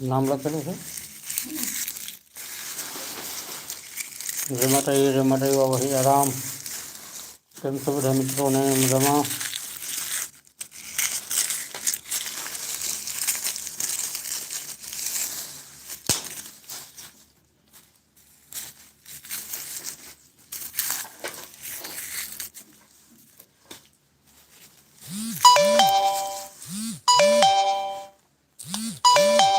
નામ લખેલું છે જય માતાજી જય માતાજી બાબા સીતારામ કેમ છો બધા મિત્રોને મજામાં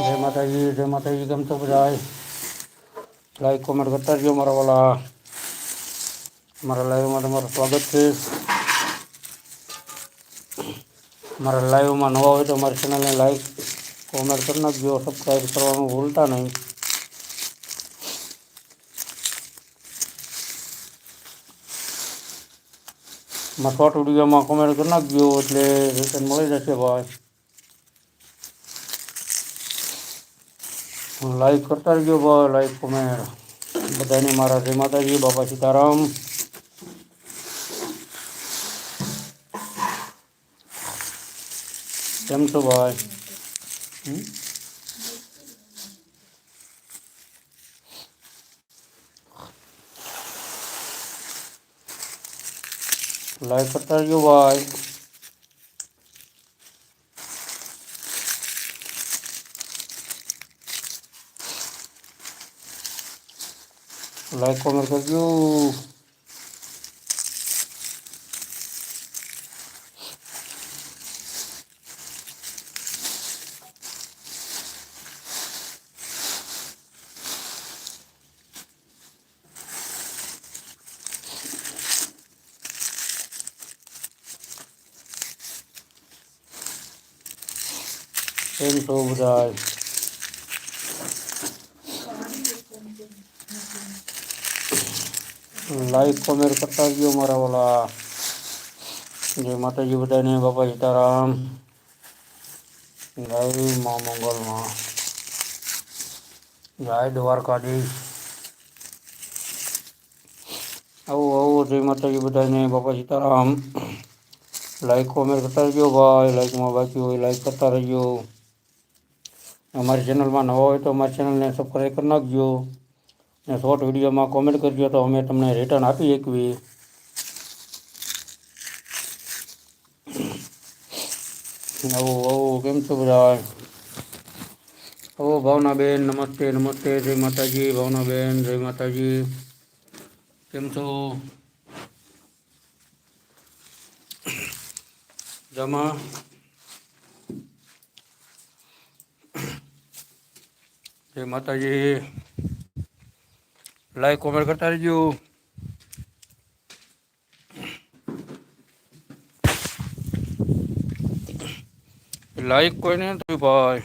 જય માતાજી જય માતાજી કેમ છો બધા લાઈક કોમેન્ટ કરતા રહેજો મારા વાલા મારા લાઈવમાં તમારું સ્વાગત છે મારા લાઈવમાં નવા હોય તો મારી ચેનલને લાઈક કોમેન્ટ કરી નાખજો સબસ્ક્રાઈબ કરવાનું ભૂલતા નહીં મારા શોર્ટ વિડીયોમાં કોમેન્ટ કરી નાખજો એટલે રિટર્ન મળી જશે ભાઈ લાઈક કરતા રહેજો ભાઈ લાઈક કોમેન્ટ બધાને મારા જય માતાજી, બાપા સીતારામ. કેમ છો ભાઈ? હમ? લાઈક કરતા રહેજો ભાઈ. લાઈક કોમેન્ટ કરજો. કેમ છો બધા લાઈક, કોમેન્ટ કરતા ગયો મારા ઓલા. જય માતાજી બધાને, બાપા સીતારામ. જય મા મંગલમાં જય દ્વારકાધીશ. આવો આવો, જય માતાજી બધાને, બાપા સીતારામ. લાઈક, કોમેન્ટ કરતા રહેજો ભાઈ. લાઈકમાં બાકી હોય, લાઈક કરતા રહેજો. અમારી ચેનલમાં નવા હોય તો અમારી ચેનલને સબસ્ક્રાઈબ કરી નાખજો. ને શોર્ટ વિડીયોમાં કોમેન્ટ કરજો તો અમે તમને રિટર્ન આપી શકીએ. આવો આવો, કેમ છો બધા? આવો, ભાવનાબેન, નમસ્તે નમસ્તે, જય માતાજી, ભાવનાબેન, જય માતાજી. કેમ છો? જમા જય માતાજી. લાઈક કોમેન્ટ કરતા રહેજો. લાઈક કોઈને નથી ભાઈ.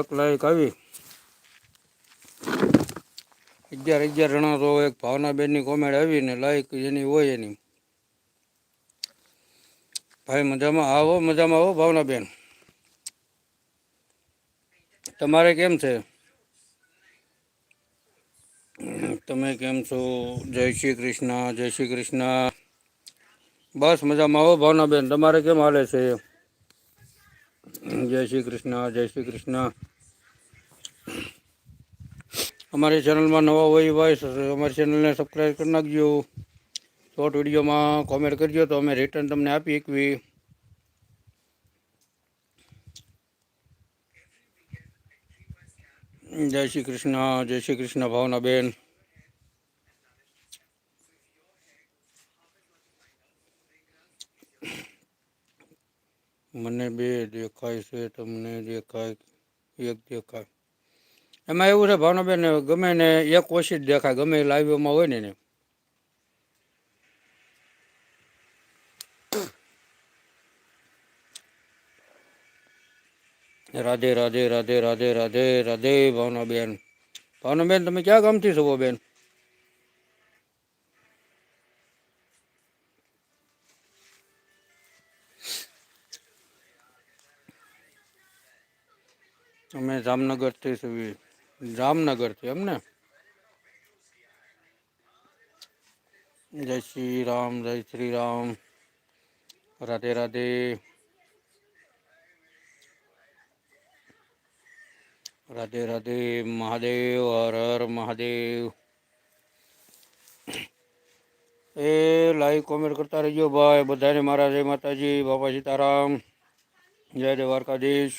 એક લાઈક આવી. અગિયાર અગિયાર જણા તો એક ભાવનાબેનની કોમેન્ટ આવી ને લાઈક એની હોય એની. ભાઈ, મજામાં આવો મજામાં આવો ભાવનાબેન. તમારે કેમ છે? તમે કેમ છો? જય શ્રી કૃષ્ણ, જય શ્રી કૃષ્ણ. બસ મજામાં હો ભાવનાબેન, તમારે કેમ હાલે છે? જય શ્રી કૃષ્ણ, જય શ્રી કૃષ્ણ. અમારી ચેનલમાં નવા હોય ભાઈ અમારી ચેનલને સબસ્ક્રાઈબ કરી નાખજો. શોર્ટ વિડીયોમાં કોમેન્ટ કરજો તો અમે રિટર્ન તમને આપી શકવી જય શ્રી કૃષ્ણ, જય શ્રી કૃષ્ણ ભાવના બેન. મને બે દેખાય છે, તમને દેખાય, એક દેખાય. એમાં એવું છે ભાવનાબેન ગમે ને એક ઓછી જ દેખાય, ગમે લાઈવમાં હોય ને રાધે રાધે રાધે રાધે રાધે રાધે, ભાવનાબેન. ભાવનાબેન, તમે ક્યાં ગામથી છો બેન અમે જામનગરથી છીએ. જામનગરથી, એમ ને? જય શ્રી રામ, જય શ્રી રામ. રાધે રાધે. રાધે રાધે મહાદેવ હર હર મહાદેવ એ લાઈક કોમેન્ટ કરતા રહેજો ભાઈ બધાને મારા જય માતાજી બાપા સીતારામ જય દ્વારકાધીશ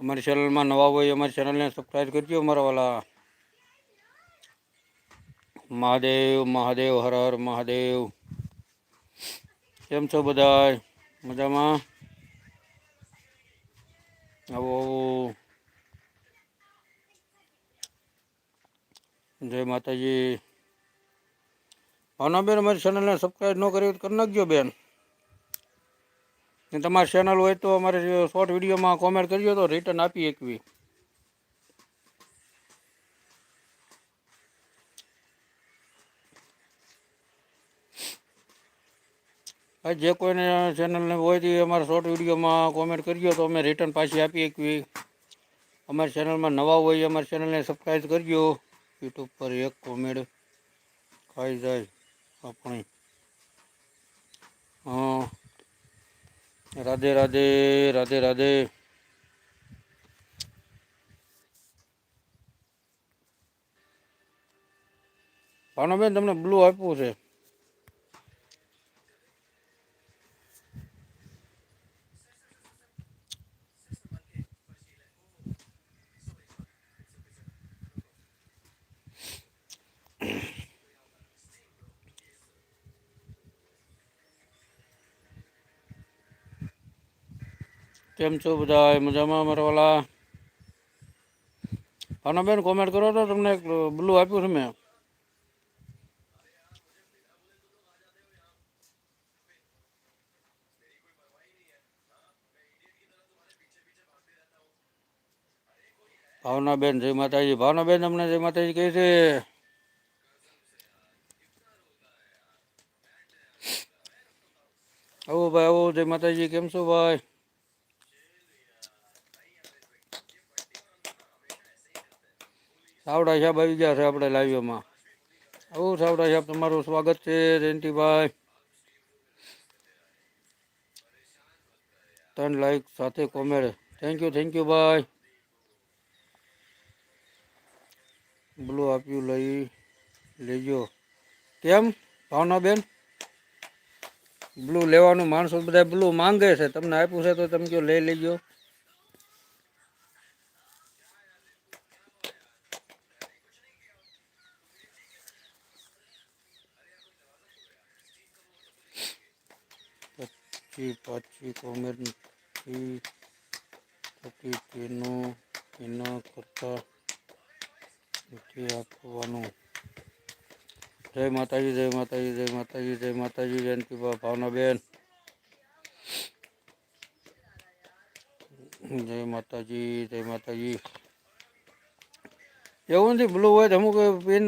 અમારી ચેનલમાં નવા હોય અમારી ચેનલને સબસ્ક્રાઈબ કરજો મારા વાલા મહાદેવ મહાદેવ હર હર મહાદેવ કેમ છો બધાય મજામાં આવો આવો જય માતાજી. ભાવના બેન અમારી ચેનલને સબસ્ક્રાઈબ ન કરી તો કરી નાખજો બેન. ને તમારી ચેનલ હોય તો અમારે શોર્ટ વિડીયોમાં કોમેન્ટ કરજો તો રિટર્ન આપી એકવી ભાઈ જે કોઈને ચેનલને હોય તે અમારા શોર્ટ વિડીયોમાં કોમેન્ટ કરજો તો અમે રિટર્ન પાછી આપી એકવી અમારી ચેનલમાં નવા હોય અમારી ચેનલને સબસ્ક્રાઈબ કરજો. યુટ્યુબ પર એક કોમેડ ખાઈ જાય આપણી. રાધે રાધે રાધે રાધે. ભાવનાબેન તમને બ્લુ આપ્યું છે? કેમ છો બધા મજામાં? મારા વાલા? ભાવનાબેન કોમેન્ટ કરો તો તમને એક બ્લુ આપ્યું છે મેં. ભાવનાબેન જય માતાજી. ભાવનાબેન તમને જય માતાજી કહે છે. આવો ભાઈ, આવો, જય માતાજી. કેમ છો ભાઈ? સાવડા સાહેબ આવી ગયા છે આપણે લાઈવમાં આવું સાવડા સાહેબ, તમારું સ્વાગત છે જયંતિભાઈ ત્રણ લાઈક સાથે comment thank you thank you ભાઈ. બ્લુ આપ્યું લઈ લેજો. કેમ, ભાવનાબેન? બ્લુ લેવાનું માણસો બધા બ્લુ માંગે છે. તમને આપ્યું છે તો તમે કયો લઈ લેજો. પછી પાછી કોમેન્ટથી થતી તેનું એના કરતાં નથી આપવાનું. જય માતાજી જય માતાજી જય માતાજી જય માતાજી જયંતિ ભાવનાબેન જય માતાજી જય માતાજી. એવું નથી, બ્લુ હોય તો અમુક પેન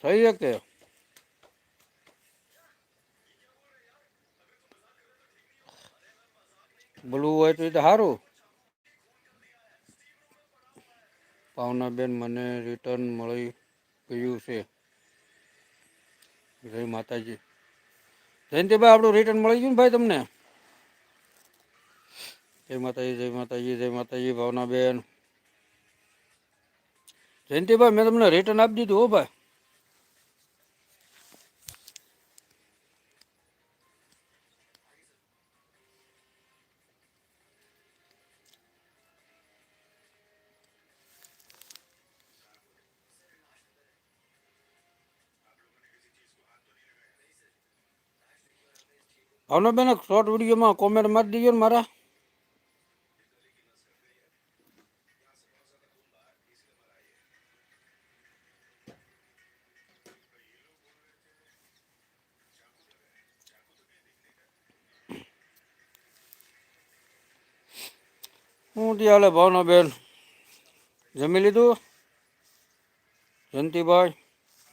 થઈ શકે. બ્લુ હોય તો એ તો સારું પાવનાબેન મને રિટર્ન મળી ગયું છે. જય માતાજી. જયંતિભાઈ, આપણું રિટર્ન મળી ગયું ને ભાઈ તમને? જય માતાજી જય માતાજી જય માતાજી, ભાવનાબેન. જયંતિભાઈ, મેં તમને રિટર્ન આપી દીધું હો ભાઈ. ભાવનાબેન બેન શોર્ટ વિડીયોમાં કોમેન્ટ મારી દીજો મારા. હું ત્યાં હાલે ભાવનાબેન જમી લીધું? જયંતિભાઈ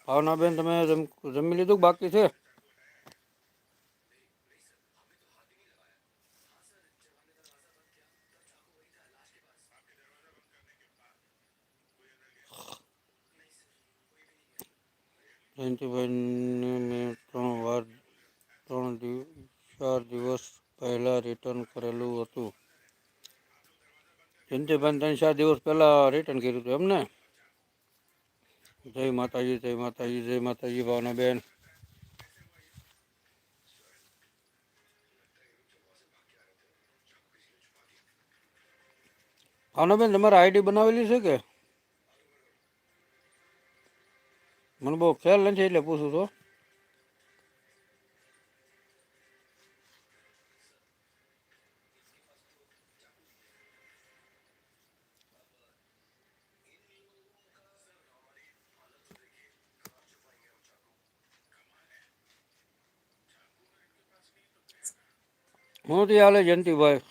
ભાવનાબેન તમે જમી લીધું? બાકી છે? જયંતિભાઈને મેં ત્રણ વાર, ત્રણ ચાર દિવસ પહેલાં રિટર્ન કરેલું હતું. જયંતિભાઈને ત્રણ, ચાર દિવસ પહેલાં રિટર્ન કર્યું હતું એમને. જય માતાજી જય માતાજી જય માતાજી ભાવનાબેન ભાવનાબેન તમારે આઈડી બનાવેલી છે કે મને બહુ ખ્યાલ નથી એટલે પૂછું છું. હું ત્યાં હાલે જયંતિભાઈ.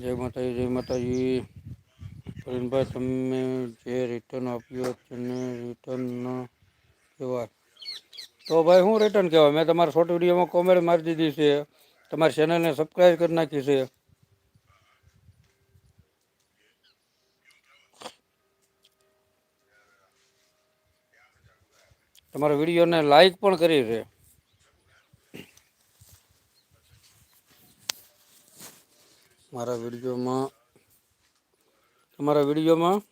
જય માતાજી જય માતાજી. પ્રવીણભાઈ, તમે જે રિટર્ન આપ્યો તેને રિટર્ન ન કહેવાય. તો ભાઈ હું રિટર્ન કહેવાય? મેં તમારા શોર્ટ વિડીયોમાં કોમેન્ટ મારી દીધી છે. તમારી ચેનલને સબસ્ક્રાઈબ કરી નાખી છે. તમારા વિડીયોને લાઈક પણ કરી છે. મારા વિડીયોમાં, તમારા વિડીયોમાં?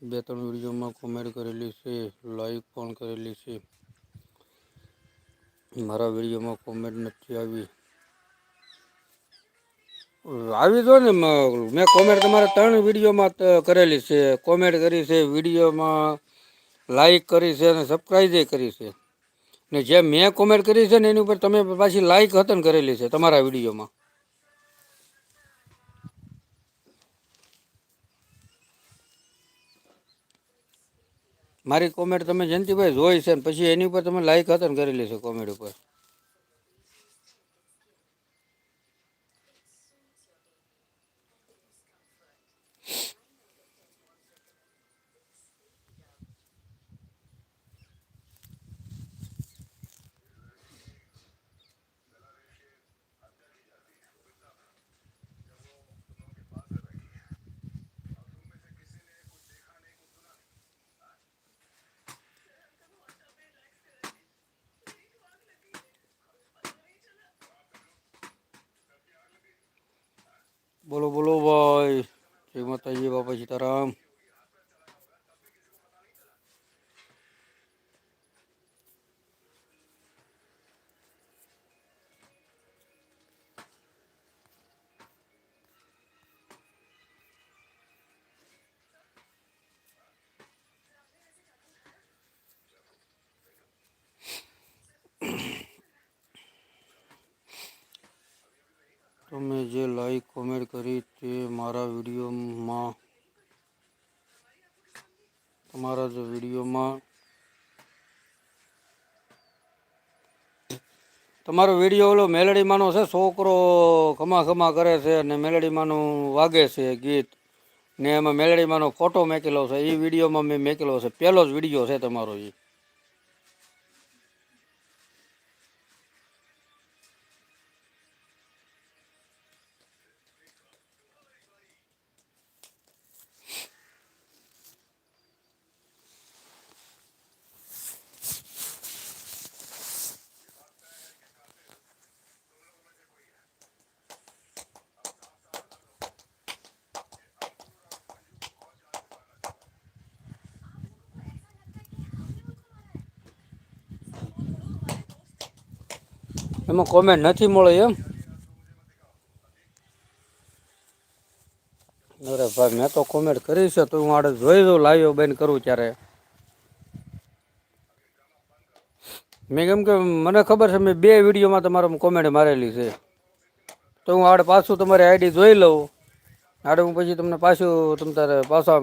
બે ત્રણ વિડીયોમાં કોમેન્ટ કરેલી છે લાઈક પણ કરેલી છે. મારા વિડીયોમાં કોમેન્ટ નથી આવી. આવી તો ને, મેં કોમેન્ટ તમારા ત્રણ વિડીયોમાં કરેલી છે. કોમેન્ટ કરી છે, વિડીયોમાં લાઈક કરી છે અને સબસ્ક્રાઈબ કરી છે. ને જે મેં કોમેન્ટ કરી છે ને એની ઉપર તમે પાછી લાઈક હતન કરેલી છે તમારા વિડીયોમાં. મારી કોમેન્ટ તમે જયંતિભાઈ જોઈ છે ને પછી એની ઉપર તમે લાઈક હતન કરેલી છે કોમેન્ટ ઉપર. બોલો બોલો ભાઈ. જય માતાજી બાપા સીતારામ. તમે જે લાઈક કોમેન્ટ કરી તે મારા વિડીયોમાં, તમારા જે વિડીયોમાં, તમારો વીડિયો ઓલો મેલેડીમાંનો છે, છોકરો ખમા ખમા કરે છે અને મેલેડીમાંનું વાગે છે ગીત. ને એમાં મેલેડીમાંનો ફોટો મેકેલો છે એ વિડીયોમાં મેં મેકેલો છે, પહેલો જ વીડિયો છે તમારો એ એમાં કોમેન્ટ નથી મળે એમ. અરે ભાઈ, મેં તો કોમેન્ટ કરી છે, તો હું આડે જોઈ દઉં લાવ્યો બેન કરું ત્યારે. મેં કેમ કે મને ખબર છે, મેં બે વિડીયોમાં તમારો કોમેન્ટ મારેલી છે. તો હું આડે પાછું તમારી આઈડી જોઈ લઉં. આડે હું પછી તમને પાછું, તમ તારે પાછા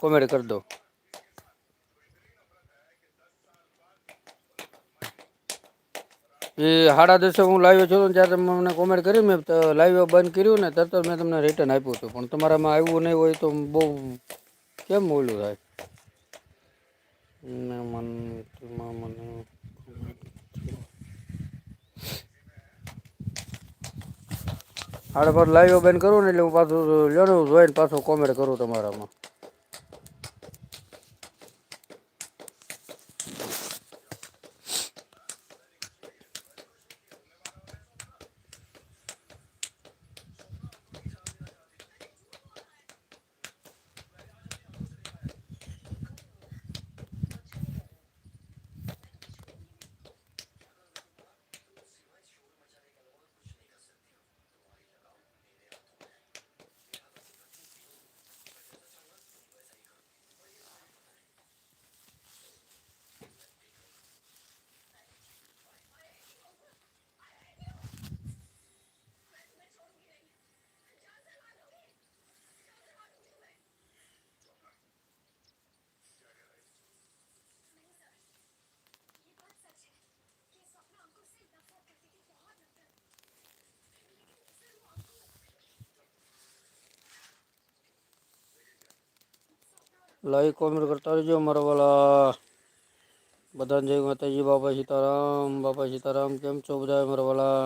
કોમેન્ટ કરી દઉં. એ સાડા દસે હું લાઈવ છું ત્યારે તમે મને કોમેન્ટ કરી મેં લાઈવ બંધ કર્યું ને તરત મેં તમને રિટર્ન આપ્યું હતું પણ તમારામાં આવ્યું નહીં હોય તો બહુ કેમ બોલ્યું થાય હાડે પર લાઈવ બંધ કરું ને એટલે હું પાછું લેણું જોઈને પાછું કોમેન્ટ કરું તમારામાં. લાઈક કોમેન્ટ કરતા રહેજો મારા વાલા બધાને જય માતાજી બાપા સીતારામ બાપા સીતારામ કેમ છો બધા મારા વાલા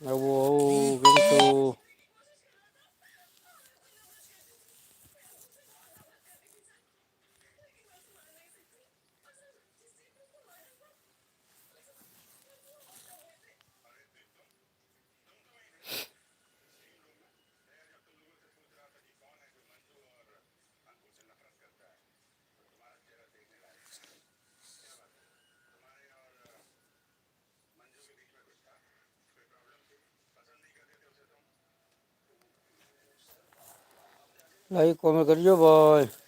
આવું આવું કેમ છો લાઈક કોમેન્ટ કરજો ભાઈ